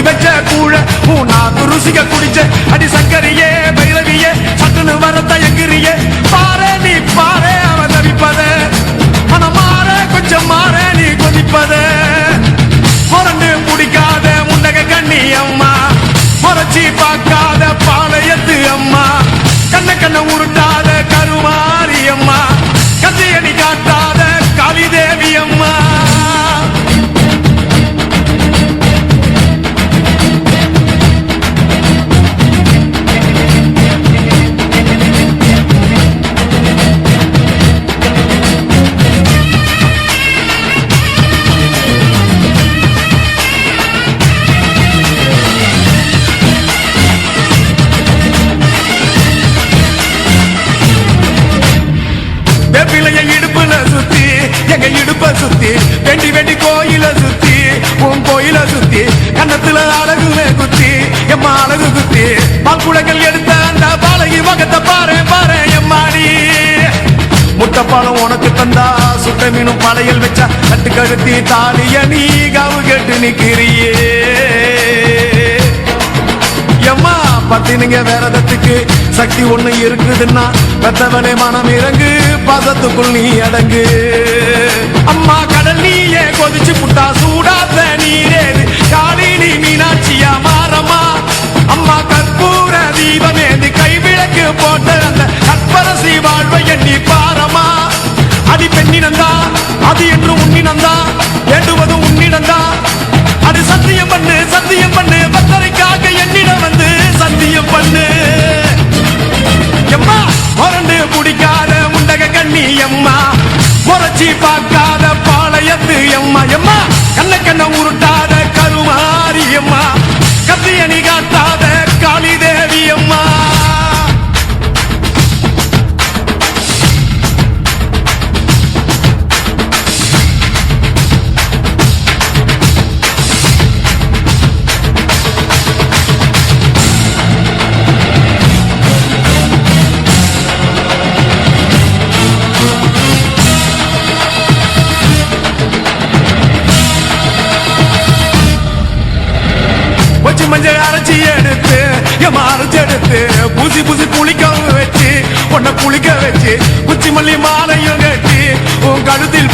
ஊத்தி வச்ச கூழ மூணாவது ருசிக குடிச்ச அடி சக்கரியே பைரவியே சட்டுன்னு வர தயங்குறியே பாரு நீ பாரு அவ தவிப்பத. ஆனா மாற கொஞ்சம் மாற நீ கொதிப்பத. முரண்டு பிடிக்காத முண்டக கண்ணி அம்மா. முறைச்சி பார்க்காத பாளையத்து அம்மா. கண்ண கண்ண உருட்டாத கருமாரி அம்மா. கந்தையணி காட்டாத பால்குடங்கள் எடுத்த அந்த பாலகி முகத்தை பாரு பாரு எம்மாடி. முட்டைப்பாலம் உனக்கு தந்தா சுட்ட மீனும் பாலையில் வச்சா கட்டு கழுத்தி தாலிய நீ கவு கேட்டு நிக்கிறியே. எம்மா பத்தினுங்க வேறதத்துக்கு சக்தி ஒண்ணு இருக்குதுன்னா பெத்தவனே மனம் இறங்கு பதத்துக்குள் நீ அடங்கு. அம்மா கடல் நீயே கொதிச்சு புட்டா சூடாத்த நீரே கைவிளக்கு போட்ட அந்த கற்பரசி வாழ்வை எண்ணி பாரமா? அடி பெண்ணினந்தா அது என்று உன்னினந்தா வேண்டுவது உன்னிடந்தா அது சத்தியம் பண்ணு சத்தியம் பண்ணு பத்தரைக்காக என்னிடம் வந்து சத்தியம் பண்ணு. எம்மா முரண்டு பிடிக்காத முண்டக கண்ணி எம்மா. முறைச்சி பார்க்காத பாளையத்து எம்மா. எம்மா கண்ண கண்ண உருட்டாத கருமாரி எம்மா. கத்தியணி காட்டாத காளி தேவி அம்மா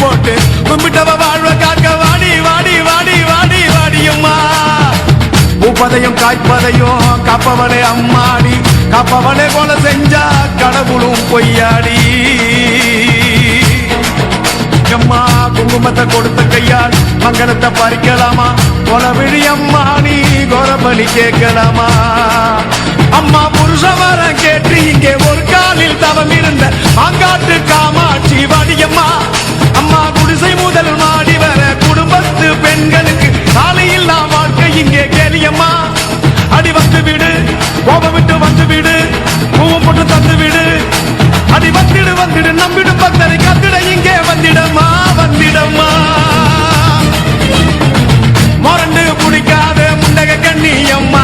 போட்டு கும்பிட்டவ வாழ்வ காக்க வாடி வாடி வாடி வாடி வாடியம்மா பூப்பதையும் காய்ப்பதையும் காப்பவனே அம்மாடி காப்பவனே போல செஞ்சா கடவுளும் பொய்யாடி. அம்மா குங்குமத்தை கொடுத்த கையால் மங்களத்தை பறிக்கலாமா? கொலவிழி அம்மா நீ கோரபலி கேட்கலாமா? அம்மா புருஷ வர கேட்டு இங்கே ஒரு காலில் தவம் இருந்த அங்காட்டு காமாட்சி வந்திடு நம்பிடு பக்தரை கத்திட இங்கே வந்திடமா வந்திடமா மொரண்டு பிடிக்காத முண்டக கண்ணி அம்மா.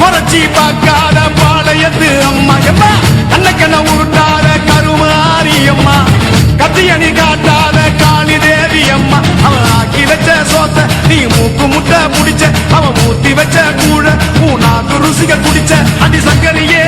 முறைச்சி பார்க்காத பாளையத்து அம்மா. எம்மா அன்னக்கண்ண உருட்டாத கருமாரி அம்மா. கத்தியணி காட்டாத காளி தேவி அம்மா. அவன் ஆக்கி வச்ச சோத்த நீ மூக்கு முட்டை புடிச்ச அவன் மூத்தி வச்ச கூழ மூணாக்கு ருசிக குடிச்ச. அடி சங்கரியே